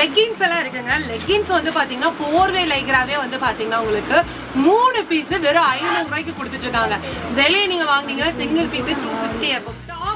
Leggings எல்லாம் இருக்குங்க. Leggings வந்து பார்த்தீங்கன்னா ஃபோர் வே லைக்ராவே வந்து பார்த்தீங்கன்னா உங்களுக்கு மூணு பீஸ் வெறும் ஐநூறு ரூபாய்க்கு கொடுத்துட்டு இருக்காங்க. வெளியே நீங்கள் வாங்குனீங்கன்னா single piece two fifty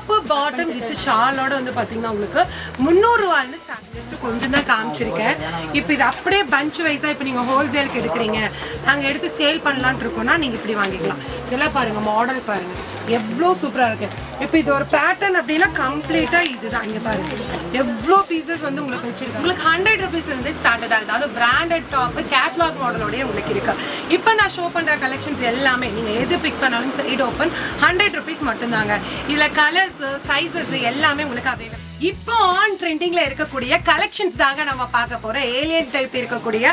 top bottom with ஷாலோட வந்து பார்த்தீங்கன்னா உங்களுக்கு முந்நூறு ஸ்டார்ட் ஜஸ்ட் கொஞ்சம் தான் காமிச்சிருக்கேன். இப்போ இது அப்படியே பஞ்ச் வைஸாக இப்போ நீங்கள் ஹோல்சேலுக்கு எடுக்கிறீங்க. நாங்கள் எடுத்து சேல் பண்ணலான்ட்டு இருக்கோம்னா நீங்கள் இப்படி வாங்கிக்கலாம். இதெல்லாம் பாருங்கள் மாடல் பாருங்கள் எவ்வளோ சூப்பராக இருக்கு. இப்போ இது ஒரு பேட்டர்ன் அப்படின்னா கம்ப்ளீட்டாக இதுதான். இங்கே பாருங்க. எவ்வளோ பீசஸ் வந்து உங்களுக்கு வச்சிருக்காங்க. உங்களுக்கு ஹண்ட்ரட் ருபீஸ் வந்து ஸ்டார்டட் ஆகுது. அது பிராண்டட் டாப் கேட்லாக் மாடலோடய உங்களுக்கு இருக்கு. இப்போ நான் ஷோ பண்ணுற கலெக்ஷன்ஸ் எல்லாமே நீங்கள் எது பிக் பண்ணாலும் சைடு ஓப்பன் ஹண்ட்ரட் ருபீஸ் மட்டும்தாங்க. இதில் கலர்ஸ் சைஸஸ் எல்லாமே உங்களுக்கு அவைலபிள் இப்போ ஆன் ட்ரெண்டிங்ல இருக்கக்கூடிய கலெக்ஷன்ஸ் தாங்க நம்ம பார்க்க போறோம். ஏலியன் டைப் இருக்கக்கூடிய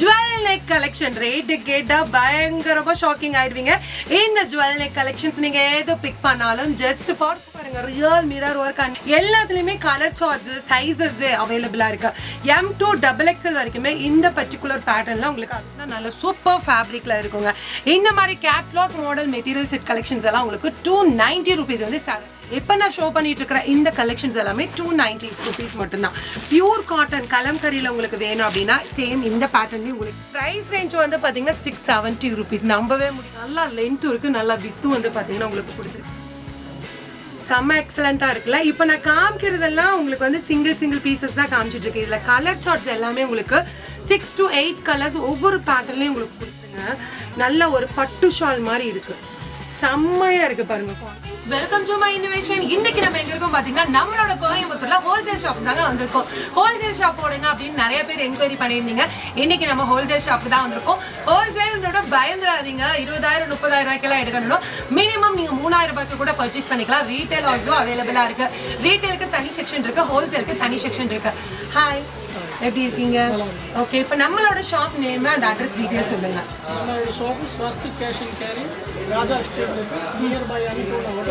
ஜுவல் நெக் கலெக்ஷன் ரேட்டு கேட்டா பயங்கரமா ஷாக்கிங் ஆயிடுவீங்க. இந்த ஜுவல் நெக் கலெக்ஷன்ஸ் நீங்க ஏதோ பிக் பண்ணாலும் ஜஸ்ட் ஃபார் பாருங்க ரியல் மிரர் ஒர்க் எல்லாத்துலயுமே கலர் சார்ஜ் சைஸஸ் அவைலபிளா இருக்கு. எம் டூ டபுள் எக்ஸ்எல் வரைக்குமே இந்த பர்டிகுலர் பேட்டர்ன்ல உங்களுக்கு அதுதான் நல்ல சூப்பர் ஃபேப்ரிக்ல இருக்குங்க. இந்த மாதிரி catalogue model material set collections எல்லாம் உங்களுக்கு டூ நைன்டி ருபீஸ் வந்து ஸ்டார்ட் இப்போ நான் ஷோ பண்ணிட்டு இருக்கிற இந்த கலெக்ஷன்ஸ் எல்லாமே டூ நைன்டி ருபீஸ் மட்டும்தான். பியூர் காட்டன் கலம்கரியில் உங்களுக்கு வேணும் அப்படின்னா சேம் இந்த பேட்டர்ன்லேயும் உங்களுக்கு ப்ரைஸ் ரேஞ்ச் வந்து பார்த்தீங்கன்னா சிக்ஸ் செவன்ட்டி ருபீஸ் நம்பவே முடியும் நல்லா லென்த் இருக்குது நல்லா வித்தும் வந்து பார்த்தீங்கன்னா உங்களுக்கு கொடுத்துருக்கு செம்ம எக்ஸலண்ட்டாக இருக்குல்ல? இப்போ நான் காமிக்கிறதெல்லாம் உங்களுக்கு வந்து சிங்கிள் சிங்கிள் பீசஸ் தான் காமிச்சிட்டு இருக்கு இதில் கலர் சார்ட்ஸ் எல்லாமே உங்களுக்கு சிக்ஸ் டு எயிட் கலர்ஸ் ஒவ்வொரு பேட்டர்ன்லையும் உங்களுக்கு கொடுத்துங்க நல்ல ஒரு பட்டு ஷால் மாதிரி இருக்குது செம்மையாக இருக்குது பாருங்க. வெல்கம் டு மை இனோவேஷன் இன்னைக்கு நம்ம எங்க இருக்கோம் பாத்தீங்கன்னா நம்மளோட கோயம்புத்தூர்ல ஹோல்சேல் ஷாப் தாங்க வந்திருக்கோம். ஹோல்சேல் ஷாப் போடுங்க அப்படின்னு நிறைய பேர் என்கொயரி பண்ணியிருந்தீங்க. இன்னைக்கு நம்ம ஹோல்சேல் ஷாப் தான் வந்திருக்கோம். ஹோல்சேல்ன்றோட பயந்துராதீங்க இருபதாயிரம் முப்பதாயிரம் ரூபாய்க்கெல்லாம் எடுக்கணும் மினிமம் நீங்க மூணாயிரம் ரூபாய்க்கு கூட பர்ச்சேஸ் பண்ணிக்கலாம். ரீட்டைல் ஆல்சோ அவைலபிளா இருக்கு. ரீட்டைலுக்கு தனி செக்ஷன் இருக்கு. ஹோல்சேலுக்கு தனி செக்ஷன் இருக்கு. ஹாய் எப்படி இருக்கீங்க? ஓகே இப்போ நம்மளோட shop name and address details சொல்லுங்க. My shop is Swastik Cash and Carry, Raja Street, nearby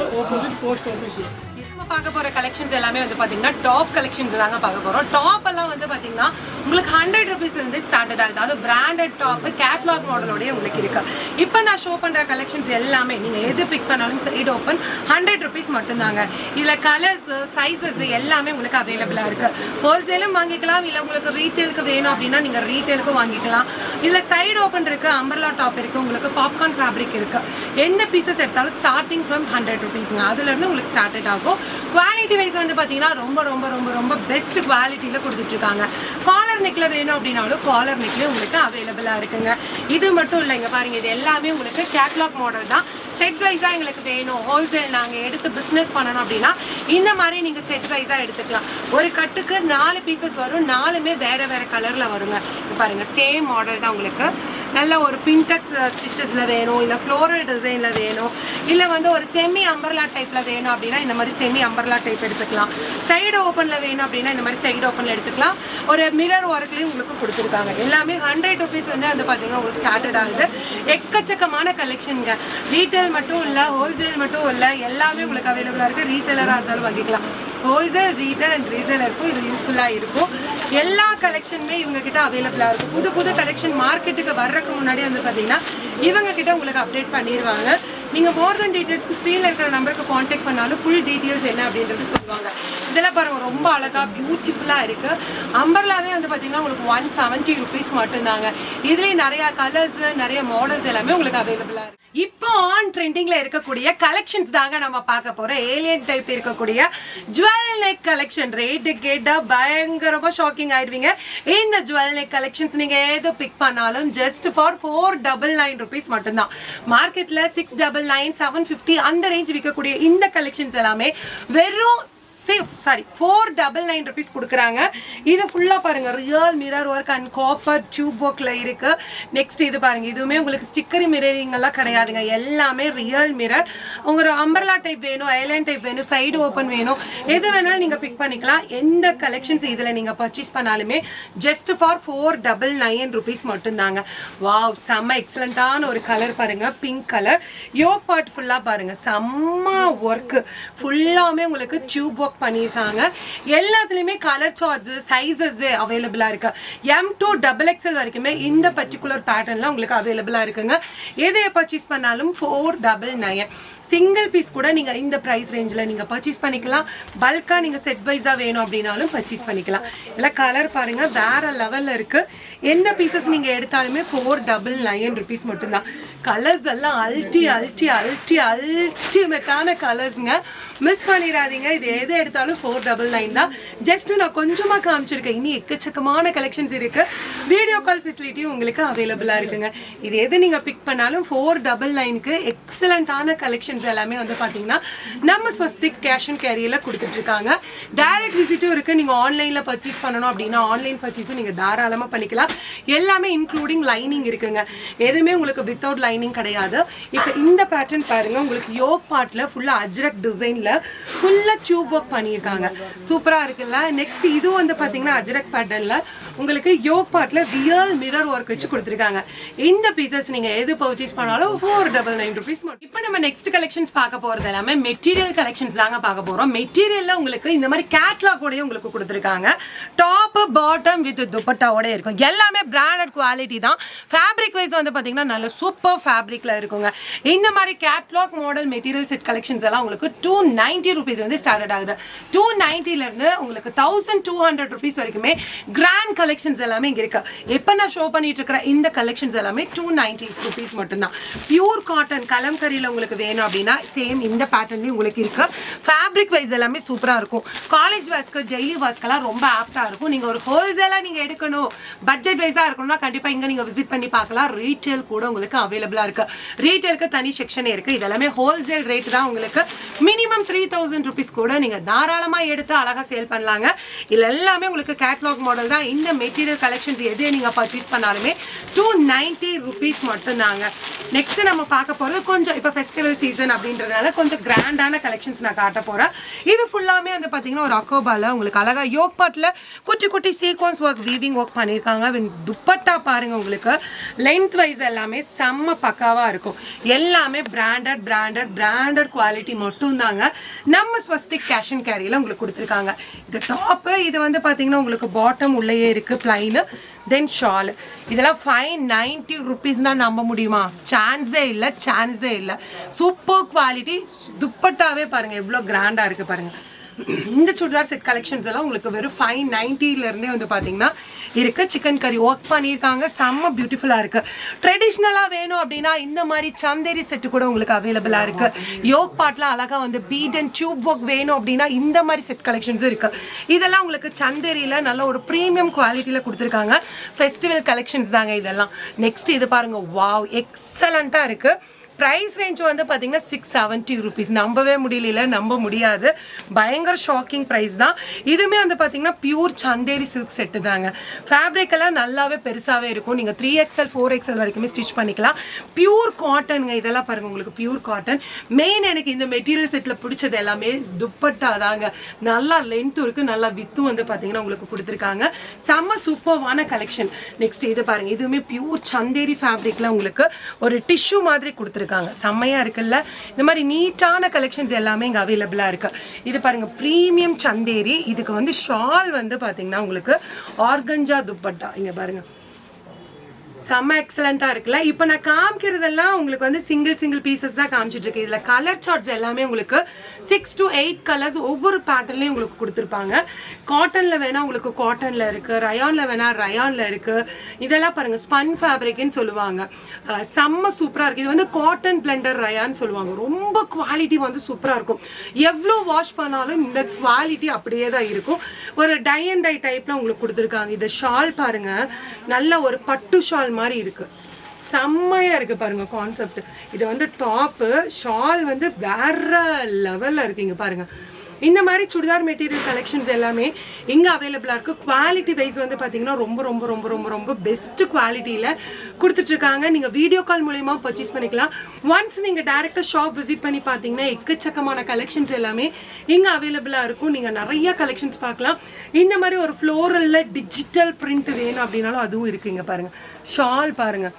और ऑपोजिट पोस्ट ऑफिस में பார்க்க போகிற கலெக்ஷன்ஸ் எல்லாமே வந்து பார்த்தீங்கன்னா டாப் கலெக்ஷன்ஸ் தாங்க பார்க்க போகிறோம் டாப் எல்லாம் வந்து பார்த்தீங்கன்னா உங்களுக்கு ஹண்ட்ரட் ருபீஸ் வந்து ஸ்டார்டட் ஆகுது. அது பிராண்டட் டாப் கேட்லாக் மாடலோடய உங்களுக்கு இருக்குது இப்போ நான் ஷோ பண்ணுற கலெக்ஷன்ஸ் எல்லாமே நீங்கள் எது பிக் பண்ணாலும் சைடு ஓப்பன் ஹண்ட்ரட் ருபீஸ் மட்டும்தாங்க. இதில் கலர்ஸ் சைஸஸ் எல்லாமே உங்களுக்கு அவைலபிளாக இருக்குது ஹோல்சேலும் வாங்கிக்கலாம் இல்லை உங்களுக்கு ரீட்டைலுக்கு வேணும் அப்படின்னா நீங்கள் ரீட்டைலுக்கும் வாங்கிக்கலாம். இதில் சைடு ஓப்பன் இருக்குது அம்பர்லா டாப் இருக்குது உங்களுக்கு பாப்கார்ன் ஃபேப்ரிக் இருக்குது எந்த பீசஸ் எடுத்தாலும் ஸ்டார்டிங் ஃப்ரம் ஹண்ட்ரட் ருபீஸ்ங்க அதுலேருந்து உங்களுக்கு ஸ்டார்டட் ஆகும். குவாலிட்டி வைஸ் வந்து பார்த்தீங்கன்னா ரொம்ப ரொம்ப ரொம்ப ரொம்ப பெஸ்ட் குவாலிட்டியில் கொடுத்துட்ருக்காங்க. காலர் நெக்கில் வேணும் அப்படின்னாலும் காலர் நெக்ல உங்களுக்கு அவைலபிளாக இருக்குங்க. இது மட்டும் இல்லைங்க பாருங்க இது எல்லாமே உங்களுக்கு கேட்லாக் மாடல் தான். செட் வைஸாக எங்களுக்கு வேணும். ஹோல்சேல் நாங்கள் எடுத்து பிஸ்னஸ் பண்ணணும் அப்படின்னா இந்த மாதிரி நீங்கள் செட் வைஸாக எடுத்துக்கலாம். ஒரு கட்டுக்கு நாலு பீசஸ் வரும். நாலுமே வேறு வேறு கலரில் வருங்க. பாருங்கள் பாருங்க சேம் மாடல் தான் உங்களுக்கு. நல்ல ஒரு பின்டெக் ஸ்டிச்சஸில் வேணும் இல்லை ஃப்ளோரல் டிசைனில் வேணும் இல்லை வந்து ஒரு செமி அம்பர்லா டைப்பில் வேணும் அப்படின்னா இந்த மாதிரி செமி அம்பர்லா டைப் எடுத்துக்கலாம். சைடு ஓப்பனில் வேணும் அப்படின்னா இந்த மாதிரி சைடு ஓப்பனில் எடுத்துக்கலாம். ஒரு மிரர் ஒர்க்லேயும் உங்களுக்கு கொடுத்துருக்காங்க. எல்லாமே ஹண்ட்ரட் ருபீஸ் வந்து வந்து பார்த்தீங்கன்னா உங்களுக்கு ஸ்டார்டட் ஆகுது. எக்கச்சக்கமான கலெக்ஷனுங்க ரீட்டைல் மட்டும் இல்லை ஹோல்சேல் மட்டும் இல்லை எல்லாமே உங்களுக்கு அவைலபிளாக இருக்குது ரீசேலராக இருந்தாலும் வாங்கிக்கலாம். ஹோல்சேல் ரீட்டர் அண்ட் ரீசேலருக்கும் இது யூஸ்ஃபுல்லாக இருக்கும். எல்லா கலெக்ஷனுமே இவங்க கிட்ட அவைலபிளாக இருக்கும். புது புது கலெக்ஷன் மார்க்கெட்டுக்கு வர்றதுக்கு முன்னாடி வந்து பார்த்தீங்கன்னா இவங்க கிட்ட உங்களுக்கு அப்டேட் பண்ணிடுவாங்க நீங்க மோர் தென் டீட்டெயில்ஸ்க்கு ஸ்க்ரீனில் இருக்கிற நம்பருக்கு காண்டாக்ட் பண்ணாலும் ஃபுல் டீட்டெயில்ஸ் என்ன அப்படின்றது சொல்லுவாங்க. இதெல்லாம் பாருங்க ரொம்ப அழகா பியூட்டிஃபுல்லா இருக்கு. அம்பர்லாவே வந்து பாத்தீங்கன்னா உங்களுக்கு ஒன் செவன்ட்டி ருபீஸ் மட்டும்தாங்க. இதுலேயும் நிறைய கலர்ஸ் நிறைய மாடல்ஸ் எல்லாமே உங்களுக்கு அவைலபிளா இருக்கு. இப்போ ஆன் ட்ரெண்டிங்ல இருக்கக்கூடிய கலெக்ஷன்ஸ் தாங்க நம்ம பார்க்க போகிறோம் ஏலியன் டைப் இருக்கக்கூடிய ஜுவல் நெக் கலெக்ஷன் ரேட்டு கேட்டால் பயங்கரமாக ஷாக்கிங் ஆயிடுவீங்க இந்த ஜுவல் நெக் கலெக்ஷன்ஸ் நீங்க ஏதோ பிக் பண்ணாலும் just for four double nine rupees மட்டும்தான். மார்க்கெட்ல six double nine seven fifty அந்த ரேஞ்ச் விற்கக்கூடிய இந்த கலெக்ஷன்ஸ் எல்லாமே வெறும் சேஃப் சாரி ஃபோர் டபுள் நைன் ருபீஸ் கொடுக்குறாங்க. இது ஃபுல்லாக பாருங்கள் real mirror work and copper tube ஒர்க்கில் இருக்குது நெக்ஸ்ட் இது பாருங்கள் இதுவுமே உங்களுக்கு ஸ்டிக்கரி மிரரிங் எல்லாம் கிடையாதுங்க. எல்லாமே ரியல் மிரர் உங்களுக்கு அம்பர்லா டைப் வேணும் ஐலைன் டைப் வேணும் சைடு ஓப்பன் வேணும். எது வேணாலும் நீங்கள் பிக் பண்ணிக்கலாம். எந்த கலெக்ஷன்ஸ் இதில் நீங்கள் பர்ச்சேஸ் பண்ணாலுமே just for four double nine rupees மட்டும்தாங்க. வாவ் செம்ம எக்ஸலண்ட்டான ஒரு கலர் பாருங்கள் பிங்க் கலர் யோக் பார்ட் ஃபுல்லாக பாருங்கள் செம்ம ஒர்க்கு ஃபுல்லாமே உங்களுக்கு டியூப் ஒர்க் பண்ணியிருக்காங்க. எல்லாத்துலேயுமே கலர் சார்ட்ஸ் சைஸஸ் அவைலபிளாக இருக்கு. எம் டூ டபுள் எக்ஸல் வரைக்குமே இந்த பர்டிகுலர் பேட்டர்ன்லாம் உங்களுக்கு அவைலபிளாக இருக்குங்க. எதை பர்ச்சேஸ் பண்ணாலும் four double nine single piece கூட நீங்கள் இந்த ப்ரைஸ் ரேஞ்சில் நீங்கள் பர்ச்சேஸ் பண்ணிக்கலாம். பல்காக நீங்கள் செட் வைஸாக வேணும் அப்படின்னாலும் பர்ச்சேஸ் பண்ணிக்கலாம். இல்லை கலர் பாருங்கள் வேறு லெவலில் இருக்குது எந்த பீசஸ் நீங்கள் எடுத்தாலுமே ஃபோர் டபுள் நைன் ருபீஸ் மட்டும்தான். கலர்ஸ் எல்லாம் அல்டி அல்டி அல்டி அல்டிமேட்டான கலர்ஸுங்க மிஸ் பண்ணிடாதீங்க. இது எது எடுத்தாலும் ஃபோர் டபுள் நைன் தான். ஜஸ்ட் நான் கொஞ்சமாக காமிச்சிருக்கேன். இனி எக்கச்சக்கமான கலெக்ஷன்ஸ் இருக்குது வீடியோ கால் ஃபெசிலிட்டியும் உங்களுக்கு அவைலபிளாக இருக்குங்க. இது எது நீங்கள் பிக் பண்ணாலும் ஃபோர் டபுள் நைனுக்கு எக்ஸலண்ட்டான கலெக்ஷன்ஸ் எல்லாமே வந்து பார்த்தீங்கன்னா நம்ம ஸ்வஸ்திக் கேஷ் அண்ட் கேரியில் கொடுத்துட்ருக்காங்க. டைரக்ட் விசிட்டும் இருக்குது நீங்கள் ஆன்லைனில் பர்ச்சேஸ் பண்ணணும் அப்படின்னா ஆன்லைன் பர்ச்சேஸும் நீங்கள் தாராளமாக பண்ணிக்கலாம். எல்லாமே இன்க்ளூடிங் லைனிங் இருக்குங்க. எதுவுமே உங்களுக்கு வித்தவுட் லைனிங் கிடையாது. இப்போ இந்த பேட்டர்ன் பாருங்க. உங்களுக்கு யோக் பாட்டில் ஃபுல்லாக அஜ்ரக் டிசைனில் ஃபுல்லாக டியூப் ஒர்க் பண்ணியிருக்காங்க. சூப்பராக இருக்குல்ல? நெக்ஸ்ட் இதுவும் வந்து பார்த்தீங்கன்னா அஜ்ரக் பேட்டர்னில் உங்களுக்கு யோக் பாட்டில் ரியல் மிரர் ஒர்க் வச்சு கொடுத்துருக்காங்க. இந்த பீசஸ் நீங்கள் எது பர்ச்சேஸ் பண்ணாலும் ஃபோர் டபுள் நைன் ருபீஸ் இப்போ நம்ம நெக்ஸ்ட் கலெக்ஷன்ஸ் பார்க்க போகிறது எல்லாமே மெட்டீரியல் கலெக்ஷன்ஸ் தாங்க பார்க்க போகிறோம் மெட்டீரியலில் உங்களுக்கு இந்த மாதிரி கேட்லாகோடய உங்களுக்கு கொடுத்துருக்காங்க. டாப் பாட்டம் வித் துப்பட்டாவோட இருக்கும். எல்லாமே பிராண்டட் குவாலிட்டி தான். ஃபேப்ரிக் வைஸ் வந்து பார்த்தீங்கன்னா நல்ல சூப்பர் ஃபேப்ரிக்கில் இருக்குங்க. இந்த மாதிரி catalogue model material set collections எல்லாம் உங்களுக்கு டூ நைன்ட்டி ருபீஸ் வந்து ஸ்டார்ட் ஆகுது. டூ இருந்து உங்களுக்கு தௌசண்ட் டூ ஹண்ட்ரட் ருபீஸ் வரைக்குமே கிராண்ட் கலெக்ஷன்ஸ் எல்லாமே இங்கே இருக்கு. எப்போ நான் ஷோ பண்ணிட்டு இருக்கிற இந்த கலெக்ஷன்ஸ் எல்லாமே டூ நைன்ட்டி ருபீஸ் மட்டும்தான். பியூர் காட்டன் கலம்கரியில் உங்களுக்கு வேணும் அப்படின்னா சேம் இந்த பேட்டர்ன்லேயும் உங்களுக்கு இருக்குது ஃபேப்ரிக் வைஸ் எல்லாமே சூப்பராக இருக்கும். காலேஜ் வாஸ்க்கு டெய்லி வாஸ்க்கெல்லாம் ரொம்ப ஆப்டாக இருக்கும். நீங்கள் ஒரு ஹோல்சேலாக நீங்கள் எடுக்கணும். பட்ஜெட் வைஸாக இருக்கணும்னா கண்டிப்பாக இங்கே நீங்கள் விசிட் பண்ணி பார்க்கலாம். ரீட்டெயில் கூட உங்களுக்கு அவைலபிளாக இருக்குது ரீட்டெயிலுக்கு தனி செக்ஷனே இருக்குது இதெல்லாமே ஹோல்சேல் ரேட் தான் உங்களுக்கு. மினிமம் த்ரீ தௌசண்ட் ருபீஸ் கூட நீங்கள் தாராளமாக எடுத்து அழகாக சேல் பண்ணலாங்க. இதில் எல்லாமே உங்களுக்கு கேட்லாக் மாடல் தான். இந்த மெட்டீரியல் கலெக்ஷன்ஸ் எது நீங்கள் பர்ச்சேஸ் பண்ணாலுமே டூ நைன்ட்டி ருபீஸ் மட்டும்தாங்க. நெக்ஸ்ட் நம்ம பார்க்க போகிறது கொஞ்சம் இப்போ ஃபெஸ்டிவல் சீசன் அப்படின்றதுனால கொஞ்சம் கிராண்டான கலெக்ஷன்ஸ் நான் காட்ட போகிறேன் இது ஃபுல்லாமே வந்து பார்த்தீங்கன்னா ஒரு அக்கோபாவில் உங்களுக்கு அழகாக யோக் பாட்டில் குட்டி குட்டி சீக்வன்ஸ் ஒர்க் வீவிங் ஒர்க் பண்ணியிருக்காங்க துப்பட்டா பாருங்கள் உங்களுக்கு. லென்த் வைஸ் எல்லாமே செம்ம பக்காவாக இருக்கும். எல்லாமே பிராண்டட் பிராண்டட் பிராண்டட் குவாலிட்டி மட்டும்தாங்க. நம்ம ஸ்வஸ்திக் கேஷ் அண்ட் கேரியில் உங்களுக்கு கொடுத்துருக்காங்க. இது டாப்பு இது வந்து பார்த்தீங்கன்னா உங்களுக்கு பாட்டம் உள்ளேயே இருக்குது ப்ளைனு தென் ஷால் இதெல்லாம் ஃபைவ் நைன்ட்டி ருபீஸ்னால் நம்ப முடியுமா? சான்ஸே இல்லை சான்ஸே இல்லை. சூப்பர் குவாலிட்டி துப்பட்டாவே பாருங்கள் எவ்வளோ கிராண்டாக இருக்குது பாருங்கள் இந்த சுடிதார் செட் கலெக்ஷன்ஸ் எல்லாம் உங்களுக்கு வெறும் ஃபைவ் நைன்ட்டிலேருந்தே வந்து பார்த்தீங்கன்னா இருக்கு. சிக்கன் கறி ஒர்க் பண்ணியிருக்காங்க. செம்ம பியூட்டிஃபுல்லாக இருக்கு. ட்ரெடிஷ்னலாக வேணும் அப்படின்னா இந்த மாதிரி சந்தேரி செட்டு கூட உங்களுக்கு அவைலபிளாக இருக்கு. யோக் பாட்டில் அழகாக வந்து பீட் அண்ட் டியூப் ஒர்க் வேணும் அப்படின்னா இந்த மாதிரி செட் கலெக்ஷன்ஸும் இருக்கு. இதெல்லாம் உங்களுக்கு சந்தேரியில் நல்ல ஒரு ப்ரீமியம் குவாலிட்டியில் கொடுத்துருக்காங்க. ஃபெஸ்டிவல் கலெக்ஷன்ஸ் தாங்க இதெல்லாம். நெக்ஸ்ட் இது பாருங்க. வாவ் எக்ஸலண்ட்டாக இருக்குது ப்ரைஸ் ரேஞ்ச் வந்து பார்த்தீங்கன்னா சிக்ஸ் செவன்ட்டி ருபீஸ் நம்பவே முடியல நம்ப முடியாது. பயங்கர ஷாக்கிங் ப்ரைஸ் தான். இதுவுமே வந்து பார்த்தீங்கன்னா பியூர் சந்தேரி சில்க் செட்டு தாங்க. ஃபேப்ரிக் எல்லாம் நல்லாவே பெருசாகவே இருக்கும். நீங்கள் த்ரீ எக்ஸ்எல் ஃபோர் எக்ஸ்எல் வரைக்குமே ஸ்டிச் பண்ணிக்கலாம். பியூர் காட்டனுங்க இதெல்லாம் பாருங்கள் உங்களுக்கு பியூர் காட்டன் மெயின் எனக்கு இந்த மெட்டீரியல் செட்டில் பிடிச்சது எல்லாமே துப்பட்டா தாங்க. நல்லா லென்த்தும் இருக்குது நல்லா வித்தும் வந்து பார்த்தீங்கன்னா உங்களுக்கு கொடுத்துருக்காங்க. செம்ம சூப்பர்வான கலெக்ஷன் நெக்ஸ்ட் இது பாருங்கள் இதுவுமே பியூர் சந்தேரி ஃபேப்ரிக்கில் உங்களுக்கு ஒரு டிஷ்யூ மாதிரி கொடுத்துருக்காங்க செம்மையா இருக்குல்ல? இந்த மாதிரி நீட்டான கலெக்ஷன்ஸ் எல்லாமே இங்கே அவைலபிளாக இருக்குது இது பாருங்க ப்ரீமியம் சந்தேரி. இதுக்கு வந்து ஷால் வந்து பார்த்தீங்கன்னா உங்களுக்கு ஆர்கஞ்சா துப்பட்டா. இங்கே பாருங்கள் செம்ம எக்ஸலண்ட்டாக இருக்குல்ல? இப்போ நான் காமிக்கிறதெல்லாம் உங்களுக்கு வந்து சிங்கிள் சிங்கிள் பீசஸ் தான் காமிச்சிட்டு இருக்கு இதில் கலர் சார்ட்ஸ் எல்லாமே உங்களுக்கு சிக்ஸ் டு எயிட் கலர்ஸ் ஒவ்வொரு பேட்டர்ன்லையும் உங்களுக்கு கொடுத்துருப்பாங்க. காட்டனில் வேணால் உங்களுக்கு காட்டனில் இருக்குது ரயானில் வேணால் ரயானில் இருக்குது இதெல்லாம் பாருங்கள் ஸ்பன் ஃபேப்ரிக்னு சொல்லுவாங்க. செம்ம சூப்பராக இருக்குது இது வந்து காட்டன் பிளெண்டர் ரயான்னு சொல்லுவாங்க. ரொம்ப குவாலிட்டி வந்து சூப்பராக இருக்கும். எவ்வளோ வாஷ் பண்ணாலும் இந்த குவாலிட்டி அப்படியே தான் இருக்கும். ஒரு டை அண்ட் டை டைப்பில் உங்களுக்கு கொடுத்துருக்காங்க. இது ஷால் பாருங்கள் நல்ல ஒரு பட்டு ஷால் மாதிரி இருக்கு. செம்மையா இருக்கு பாருங்க கான்செப்ட் இது வந்து டாப்பு ஷால் வந்து வேற லெவல்ல இருக்குது இங்கே பாருங்க. இந்த மாதிரி சுடிதார் மெட்டீரியல் கலெக்ஷன்ஸ் எல்லாமே இங்கே அவைலபிளாக இருக்குது குவாலிட்டி வைஸ் வந்து பார்த்தீங்கன்னா ரொம்ப ரொம்ப ரொம்ப ரொம்ப ரொம்ப பெஸ்ட் குவாலிட்டியில் கொடுத்துட்ருக்காங்க. நீங்கள் வீடியோ கால் மூலயமா பர்ச்சேஸ் பண்ணிக்கலாம். ஒன்ஸ் நீங்கள் டேரெக்டாக ஷாப் விசிட் பண்ணி பார்த்தீங்கன்னா எக்கச்சக்கமான கலெக்ஷன்ஸ் எல்லாமே இங்கே அவைலபிளாக இருக்கும். நீங்கள் நிறைய கலெக்ஷன்ஸ் பார்க்கலாம். இந்த மாதிரி ஒரு ஃப்ளோரலில் டிஜிட்டல் பிரிண்ட் வேணும் அப்படின்னாலும் அதுவும் இருக்குங்க பாருங்கள் ஷால் பாருங்கள்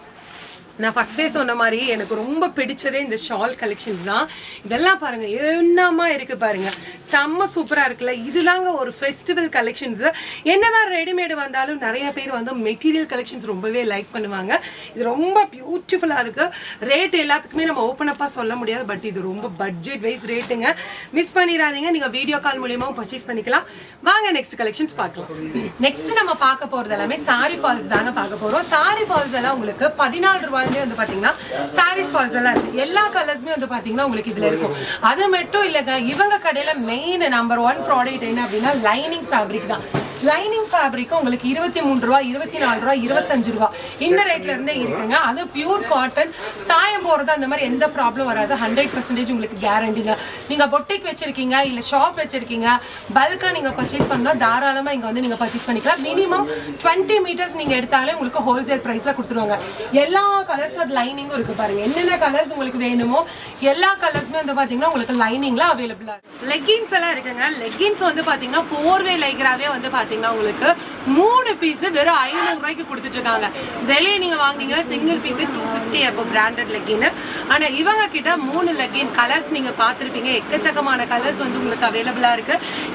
நான் ஃபஸ்ட்டே சொன்ன மாதிரி எனக்கு ரொம்ப பிடிச்சதே இந்த ஷால் கலெக்ஷன்ஸ் தான். இதெல்லாம் பாருங்க என்னமா இருக்கு பாருங்க. செம்ம சூப்பரா இருக்குல்ல. இதுதாங்க ஒரு ஃபெஸ்டிவல் கலெக்ஷன்ஸ் என்னதான் ரெடிமேடு வந்தாலும் நிறைய பேர் வந்து மெட்டீரியல் கலெக்ஷன்ஸ் ரொம்பவே லைக் பண்ணுவாங்க. இது ரொம்ப பியூட்டிஃபுல்லா இருக்கு. ரேட் எல்லாத்துக்குமே நம்ம ஓப்பன் அப்பா சொல்ல முடியாது பட் இது ரொம்ப பட்ஜெட் வைஸ் ரேட்டுங்க மிஸ் பண்ணிடாதீங்க. நீங்க வீடியோ கால் மூலியமாவும் பர்ச்சேஸ் பண்ணிக்கலாம். வாங்க நெக்ஸ்ட் கலெக்ஷன்ஸ் பார்க்கலாம். நெக்ஸ்ட் நம்ம பார்க்க போறது எல்லாமே சாரி ஃபால்ஸ் தாங்க பார்க்க போறோம். சாரி ஃபால்ஸ் எல்லாம் உங்களுக்கு பதினாலு ரூபாயிலே வந்து பாத்தீங்கன்னா சாரீஸ் ஃபால்ஸ் எல்லாம் இருக்குது எல்லா கலர்ஸுமே வந்து பாத்தீங்கன்னா உங்களுக்கு இதுல இருக்கும். அது மட்டும் இல்லைங்க இவங்க கடையில மெயின் நம்பர் ஒன் ப்ராடக்ட் என்ன அப்படின்னா லைனிங் ஃபேப்ரிக் தான். லைனிங் ஃபேப்ரிக் உங்களுக்கு இருபத்தி மூணு ரூபா இருபத்தி நாலு ரூபா இருபத்தஞ்சு ரூபா. இந்த ரேட்ல இருந்தே இருக்குங்க. அது பியூர் காட்டன் சாயம் போறது அந்த மாதிரி எந்த ப்ராப்ளம் வராது. ஹண்ட்ரட் பர்சன்டேஜ் உங்களுக்கு கேரண்டிங்க நீங்க பொட்டிக் வச்சிருக்கீங்க இல்ல ஷாப் வச்சிருக்கீங்க பல்கா நீங்க பர்ச்சேஸ் பண்ணா தாராளமா இங்க வந்து நீங்க பர்ச்சேஸ் பண்ணிக்கலாம். மினிமம் டுவெண்ட்டி மீட்டர்ஸ் நீங்க எடுத்தாலே உங்களுக்கு ஹோல்சேல் பிரைஸ்ல கொடுத்துருவாங்க. எல்லா கலர்ஸ் ஆஃப் லைனிங்கும் இருக்கு பாருங்க. என்னென்ன கலர்ஸ் உங்களுக்கு வேணுமோ எல்லா கலர்ஸுமே வந்து பாத்தீங்கன்னா உங்களுக்கு லைனிங்ல அவைலபிளா இருக்கு. லெகின்ஸ் எல்லாம் இருக்குங்க. லெகின்ஸ் வந்து பாத்தீங்கன்னா ஃபோர் வே லைக்ராவே வந்து பாத்தீங்கன்னா உங்களுக்கு மூணு பீஸ் வெறும் ஐநூறு ரூபாய்க்கு கொடுத்துட்டு இருக்காங்க. வெளியே நீங்க வாங்கினீங்கன்னா சிங்கிள் பீஸ் டூ ஃபிஃப்டி அப்போ பிராண்டட் லெக்கின்னு ஆனா இவங்க கிட்ட மூணு லெகின் கலர்ஸ் நீங்க பார்த்துருப்பீங்க. எக்கச்சக்கமான கலர்ஸ் வந்து உங்களுக்கு அவைலபிளா இருக்கு.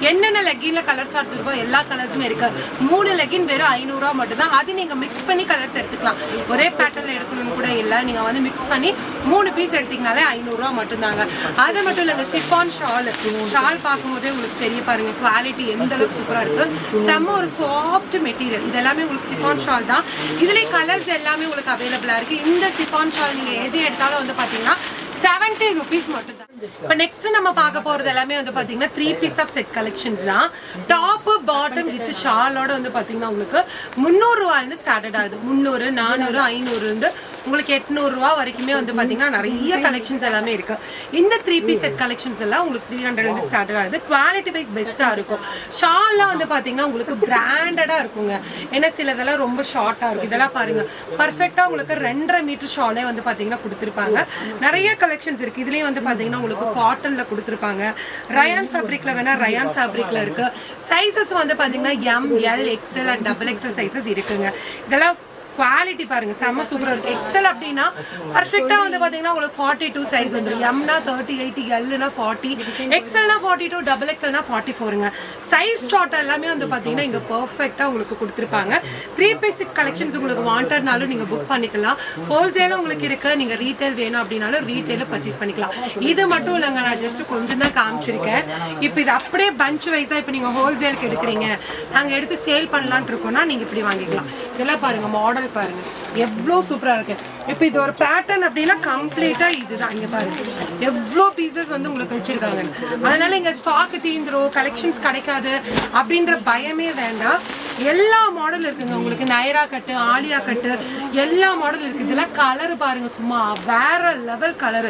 என்னென்ன லெகின்ல கலர் சார்ட்ஸ் இருக்கோ எல்லா கலர்ஸுமே இருக்கு. மூணு லெகின் வெறும் ஐநூறுரூவா மட்டும் தான் அது நீங்க மிக்ஸ் பண்ணி கலர்ஸ் எடுத்துக்கலாம். ஒரே பேட்டர்ல எடுக்கணும்னு கூட இல்லை. நீங்க வந்து மிக்ஸ் பண்ணி மூணு பீஸ் எடுத்தீங்கனாலே ஐநூறுரூவா மட்டும்தாங்க. அது மட்டும் இல்லைங்க சிஃபான் ஷால் ஷால் பார்க்கும்போதே உங்களுக்கு தெரிய பாருங்க. குவாலிட்டி எந்த அளவுக்கு சூப்பரா இருக்கு. செம்ம ஒரு சாஃப்ட் மெட்டீரியல் இது எல்லாமே உங்களுக்கு சிஃபான் ஷால் தான். இதுலேயே கலர்ஸ் எல்லாமே உங்களுக்கு அவைலபிளா இருக்கு. இந்த சிஃபான் ஷால் நீங்க எது எடுத்தாலும் வந்து பார்த்தீங்கன்னா செவன்ட்டி ருபீஸ் மட்டும் இப்போ நெக்ஸ்ட் நம்ம பார்க்க போறது எல்லாமே வந்து பாத்தீங்கன்னா three piece of set collections தான். டாப் பாட்டம் வித் ஷாலோட வந்து பாத்தீங்கன்னா உங்களுக்கு முந்நூறு ரூபாயிலிருந்து ஸ்டார்டட் ஆகுது. முந்நூறு நானூறு ஐநூறு இருந்து உங்களுக்கு எட்நூறு ரூபா வரைக்குமே வந்து பாத்தீங்கன்னா நிறைய கலெக்ஷன்ஸ் எல்லாமே இருக்கு. இந்த த்ரீ பீஸ் செட் கலெக்ஷன்ஸ் எல்லாம் உங்களுக்கு த்ரீ ஹண்ட்ரட் வந்து ஸ்டார்டட் ஆகுது. குவாலிட்டி வைஸ் பெஸ்டா இருக்கும். ஷால்லாம் வந்து பாத்தீங்கன்னா உங்களுக்கு பிராண்டடா இருக்குங்க. ஏன்னா சிலதெல்லாம் ரொம்ப ஷார்ட்டா இருக்கும் இதெல்லாம் பாருங்க. பர்ஃபெக்டா உங்களுக்கு ரெண்டரை மீட்டர் ஷாலே வந்து பாத்தீங்கன்னா கொடுத்துருப்பாங்க. நிறைய கலெக்ஷன்ஸ் இருக்கு. இதுலயும் வந்து பாத்தீங்கன்னா உங்களுக்கு காட்டன்ல கொடுத்துருப்பாங்க ரயான் ஃபேப்ரிக்ல வேணா ரயான் ஃபேப்ரிக்ல இருக்கு. சைசஸ் வந்து பாத்தீங்கன்னா M L XL and double XL sizes இருக்குங்க. இதெல்லாம் குவாலிட்டி பாருங்க செம்ம சூப்பராக இருக்கு. எக்ஸல் அப்படின்னா பர்ஃபெக்டாக வந்து பார்த்தீங்கன்னா உங்களுக்கு ஃபார்ட்டி டூ சைஸ் வந்துடும் எம்னா தேர்ட்டி எயிட்டி எல்னா ஃபார்ட்டி எக்ஸல்னா ஃபார்ட்டி டூ டபுள் எக்ஸல்னா ஃபார்ட்டி ஃபோருங்க சைஸ் சார்ட் எல்லாமே வந்து பார்த்தீங்கன்னா இங்கே பர்ஃபெக்டாக உங்களுக்கு கொடுத்துருப்பாங்க. த்ரீ பேசிக் கலெக்ஷன்ஸ் உங்களுக்கு வாண்டர்னாலும் நீங்கள் புக் பண்ணிக்கலாம். ஹோல்சேலும் உங்களுக்கு இருக்கு. நீங்கள் ரீட்டைல் வேணும் அப்படின்னாலும் ரீட்டைலும் பர்ச்சேஸ் பண்ணிக்கலாம். இது மட்டும் இல்லைங்க நான் ஜஸ்ட் கொஞ்சம் தான் காமிச்சிருக்கேன். இப்போ இது அப்படியே பஞ்ச் வைஸாக இப்போ நீங்கள் ஹோல்சேலுக்கு எடுக்கிறீங்க. நாங்கள் எடுத்து சேல் பண்ணலாம்னு இருக்கோம்னா நீங்கள் இப்படி வாங்கிக்கலாம். இதெல்லாம் பாருங்கள் மாடல் பாருங்க. எவ்வளோ சூப்பராக இருக்கு. இப்போ இது ஒரு பேட்டர்ன் அப்படின்னா கம்ப்ளீட்டாக இதுதான். இங்கே பாருங்க எவ்வளோ பீசஸ் வந்து உங்களுக்கு வச்சிருக்காங்க. அதனால இங்கே ஸ்டாக் தீந்துரும் கலெக்ஷன்ஸ் கிடைக்காது அப்படின்ற பயமே வேண்டாம். எல்லா மாடல் இருக்குங்க உங்களுக்கு. நைரா கட்டு ஆலியா கட்டு எல்லா மாடல் இருக்கு. இதெல்லாம் கலர் பாருங்க சும்மா. வேற level colour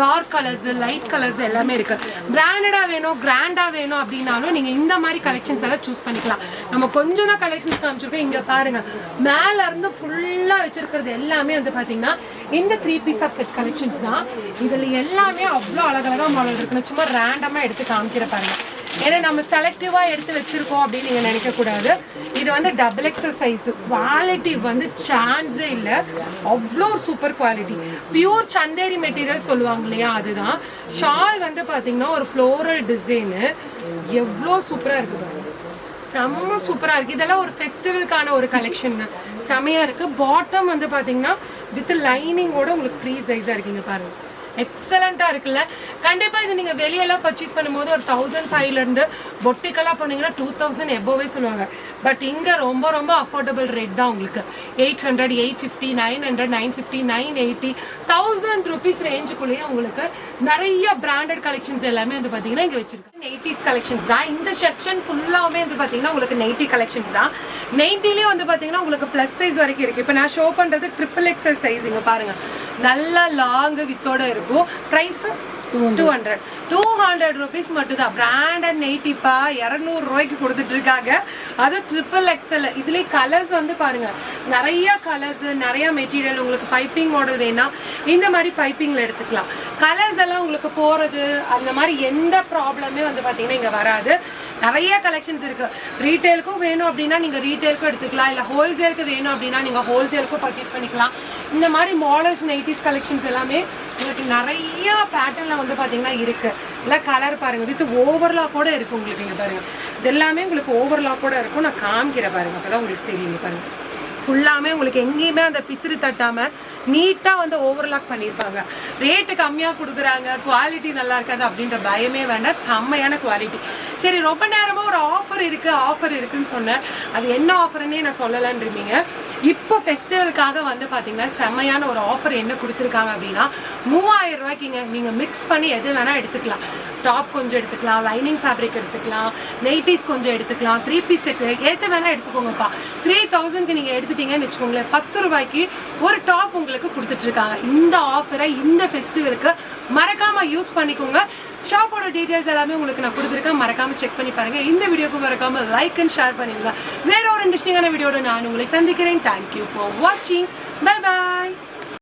dark colours light colours எல்லாமே இருக்கு. பிராண்டடா வேணும் கிராண்டா வேணும் அப்படின்னாலும் நீங்க இந்த மாதிரி கலெக்ஷன்ஸ் எல்லாம் சூஸ் பண்ணிக்கலாம். நம்ம கொஞ்சம் தான் கலெக்ஷன்ஸ் காமிச்சிருக்கோம். இங்க பாருங்க. மேல இருந்து ஃபுல்லா வச்சிருக்கிறது எல்லாமே வந்து பார்த்தீங்கன்னா இந்த three piece of set collections தான். இதில் எல்லாமே அவ்வளோ அழகழகாக மாடல் இருக்குன்னு சும்மா ரேண்டமாக எடுத்து காமிக்கிற பாருங்க. ஏன்னா நம்ம செலக்டிவாக எடுத்து வச்சிருக்கோம் அப்படின்னு நீங்கள் நினைக்கக்கூடாது இது வந்து டபுள் எக்ஸல் சைஸ் குவாலிட்டி வந்து சான்ஸே இல்லை. அவ்வளோ super quality pure Chanderi material சொல்லுவாங்க இல்லையா அதுதான். ஷால் வந்து பார்த்தீங்கன்னா ஒரு ஃப்ளோரல் டிசைனு எவ்வளோ சூப்பராக இருக்குது செம்ம சூப்பரா இருக்கு. இதெல்லாம் ஒரு ஃபெஸ்டிவலுக்கான ஒரு கலெக்ஷன் செமையா இருக்கு. பாட்டம் வந்து பாத்தீங்கன்னா வித் லைனிங்கோட உங்களுக்கு ஃப்ரீ சைஸா இருக்கீங்க பாருங்க. எக்ஸலண்டா இருக்குல்ல. கண்டிப்பாக இது நீங்கள் வெளியெல்லாம் பர்ச்சேஸ் பண்ணும்போது ஒரு தௌசண்ட் ஃபைவ்லேருந்து பொட்டிக்கெல்லாம் போனீங்கன்னா டூ தௌசண்ட் எபோவே சொல்லுவாங்க. பட் இங்கே ரொம்ப ரொம்ப அஃபோர்டபுள் ரேட் தான் உங்களுக்கு. Eight hundred eight fifty nine hundred nine fifty nine eighty thousand rupees ரேஞ்சுக்குள்ளேயே உங்களுக்கு நிறைய பிராண்டட் கலெக்ஷன்ஸ் எல்லாமே வந்து பார்த்தீங்கன்னா இங்கே வச்சிருக்காங்க. நைட்டிஸ் கலெக்ஷன்ஸ் தான். இந்த செக்ஷன் ஃபுல்லாகவே வந்து பார்த்தீங்கன்னா உங்களுக்கு நைட்டி கலெக்ஷன்ஸ் தான். நைட்டிலேயே வந்து பார்த்தீங்கன்னா உங்களுக்கு ப்ளஸ் சைஸ் வரைக்கும் இருக்குது இப்போ நான் ஷோ பண்ணுறது ட்ரிபிள் எக்ஸல் சைஸ் இங்கே பாருங்கள் நல்லா லாங் வித்தோட இருக்கும். ப்ரைஸும் two hundred two hundred rupees மட்டும்தான். பிராண்ட் அண்ட் நெய்ட்டிப்பா இரநூறு ரூபாய்க்கு கொடுத்துட்டு இருக்காங்க அதுவும் ட்ரிபிள் எக்ஸல் இதுலேயே கலர்ஸ் வந்து பாருங்க. நிறைய கலர்ஸ் நிறைய மெட்டீரியல் உங்களுக்கு பைப்பிங் மாடல் வேணா இந்த மாதிரி பைப்பிங்கில் எடுத்துக்கலாம். கலர்ஸ் எல்லாம் உங்களுக்கு போகிறது அந்த மாதிரி எந்த ப்ராப்ளமே வந்து பார்த்தீங்கன்னா இங்கே வராது. நிறைய கலெக்ஷன்ஸ் இருக்கு. ரீட்டைலுக்கும் வேணும் அப்படின்னா நீங்க ரீட்டைலுக்கும் எடுத்துக்கலாம். இல்ல ஹோல்சேலுக்கு வேணும் அப்படின்னா நீங்க ஹோல்சேலுக்கும் பர்ச்சேஸ் பண்ணிக்கலாம். இந்த மாதிரி மாடல்ஸ் நைட்டிஸ் கலெக்ஷன்ஸ் எல்லாமே உங்களுக்கு நிறைய பேட்டர்ன்ல வந்து பாத்தீங்கன்னா இருக்கு. இல்ல கலர் பாருங்க. வித் ஓவர்லாக் கூட இருக்கு உங்களுக்கு இங்க பாருங்க. இது எல்லாமே உங்களுக்கு ஓவர்லாக் கூட இருக்கும். நான் காமிக்கிறேன் பாருங்க. அப்பதான் உங்களுக்கு தெரியும் பாருங்க. ஃபுல்லாமே உங்களுக்கு எங்கேயுமே அந்த பிசிறு தட்டாமல் நீட்டாக வந்து ஓவர்லாக் பண்ணியிருப்பாங்க ரேட்டு கம்மியாக கொடுக்குறாங்க குவாலிட்டி நல்லா இருக்காது அப்படின்ற பயமே வேண்டாம். செம்மையான குவாலிட்டி சரி ரொம்ப நேரமாக ஒரு ஆஃபர் இருக்குது ஆஃபர் இருக்குன்னு சொன்னேன். அது என்ன ஆஃபர்னே நான் சொல்லலான்றீங்க இப்போ ஃபெஸ்டிவலுக்காக வந்து பார்த்தீங்கன்னா செம்மையான ஒரு ஆஃபர் என்ன கொடுத்துருக்காங்க அப்படின்னா மூவாயிரம் ரூபாய்க்குங்க. நீங்கள் மிக்ஸ் பண்ணி எது வேணால் எடுத்துக்கலாம். டாப் கொஞ்சம் எடுத்துக்கலாம் லைனிங் ஃபேப்ரிக் எடுத்துக்கலாம் நைட்டிஸ் கொஞ்சம் எடுத்துக்கலாம் த்ரீ பீஸ் செட் ஏற்ற வேணால் எடுத்துக்கோங்கப்பா. த்ரீ தௌசண்ட்க்கு நீங்கள் எடுத்துட்டீங்கன்னு வச்சுக்கோங்களேன் பத்து ரூபாய்க்கு ஒரு டாப் உங்களுக்கு கொடுத்துட்ருக்காங்க இந்த ஆஃபரை இந்த ஃபெஸ்டிவலுக்கு மறக்காமல் யூஸ் பண்ணிக்கோங்க. ஷாப்போட டீட்டெயில்ஸ் எல்லாமே உங்களுக்கு நான் கொடுத்துருக்கேன். மறக்காமல் செக் பண்ணி பாருங்கள் இந்த வீடியோக்கு மறக்காமல் லைக் அண்ட் ஷேர் பண்ணிடுங்க. வேற ஒரு இன்ட்ரெஸ்டிங்கான வீடியோட நான் உங்களை சந்திக்கிறேன். தேங்க்யூ ஃபார் வாட்சிங் பை பாய்